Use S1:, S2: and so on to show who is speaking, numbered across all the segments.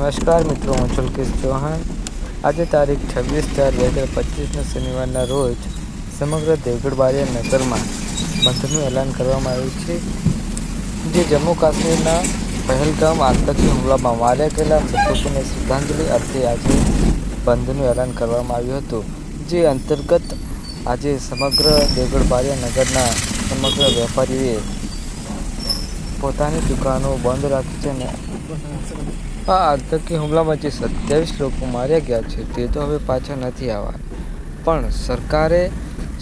S1: નમસ્કાર મિત્રો, હું ચુલકીશ ચૌહાણ. આજે તારીખ છવ્વીસ ચાર બે હજાર પચીસના શનિવારના રોજ સમગ્ર દેવગઢ બારિયા નગરમાં બંધનું એલાન કરવામાં આવ્યું છે, જે જમ્મુ કાશ્મીરના પહેલગામ આતંકી હુમલામાં માર્યા ગયેલા મૃતકોને શ્રદ્ધાંજલિ અર્થે આજે બંધનું એલાન કરવામાં આવ્યું હતું, જે અંતર્ગત આજે સમગ્ર દેવગઢ બારિયા નગરના સમગ્ર વેપારીઓએ પોતાની દુકાનો બંધ રાખી છે ને આ આતંકી હુમલામાં જે સત્યાવીસ લોકો માર્યા ગયા છે, તે તો હવે પાછા નથી આવવાના. પણ સરકારે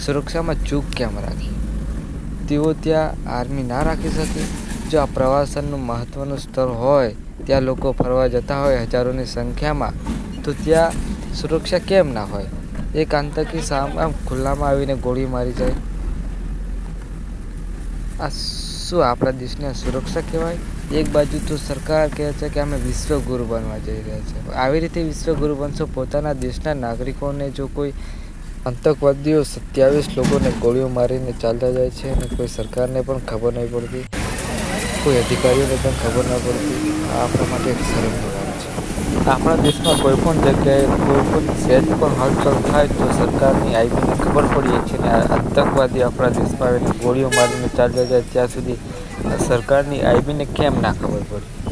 S1: સુરક્ષામાં ચૂક કેમ રાખી? તેઓ ત્યાં આર્મી ના રાખી શકે? જો આ પ્રવાસનનું મહત્ત્વનું સ્થળ હોય, ત્યાં લોકો ફરવા જતા હોય હજારોની સંખ્યામાં, તો ત્યાં સુરક્ષા કેમ ના હોય? એક આતંકી સામ આમ ખુલ્લામાં આવીને ગોળી મારી જાય. આ શું આપણા દેશની સુરક્ષા કહેવાય? એક બાજુ તો સરકાર કહે છે કે અમે વિશ્વગુરુ બનવા જઈ રહ્યા છે. આવી રીતે વિશ્વગુરુ બનશો, પોતાના દેશના નાગરિકોને જો કોઈ આતંકવાદીઓ સત્યાવીસ લોકોને ગોળીઓ મારીને ચાલતા જાય છે અને કોઈ સરકારને પણ ખબર નહીં પડતી, કોઈ અધિકારીઓને પણ ખબર ન પડતી આપણા માટે એક શરમ છે. આપણા દેશમાં કોઈ પણ જગ્યાએ, કોઈ પણ સહેજ પણ હલચલ થાય તો સરકારની આઈબીને ખબર પડી છે ને આતંકવાદી આપણા દેશમાં આવીને ગોળીઓ મારીને ચાલતા જાય ત્યાં સુધી સરકારની આઈબીને કેમ ના ખબર પડી?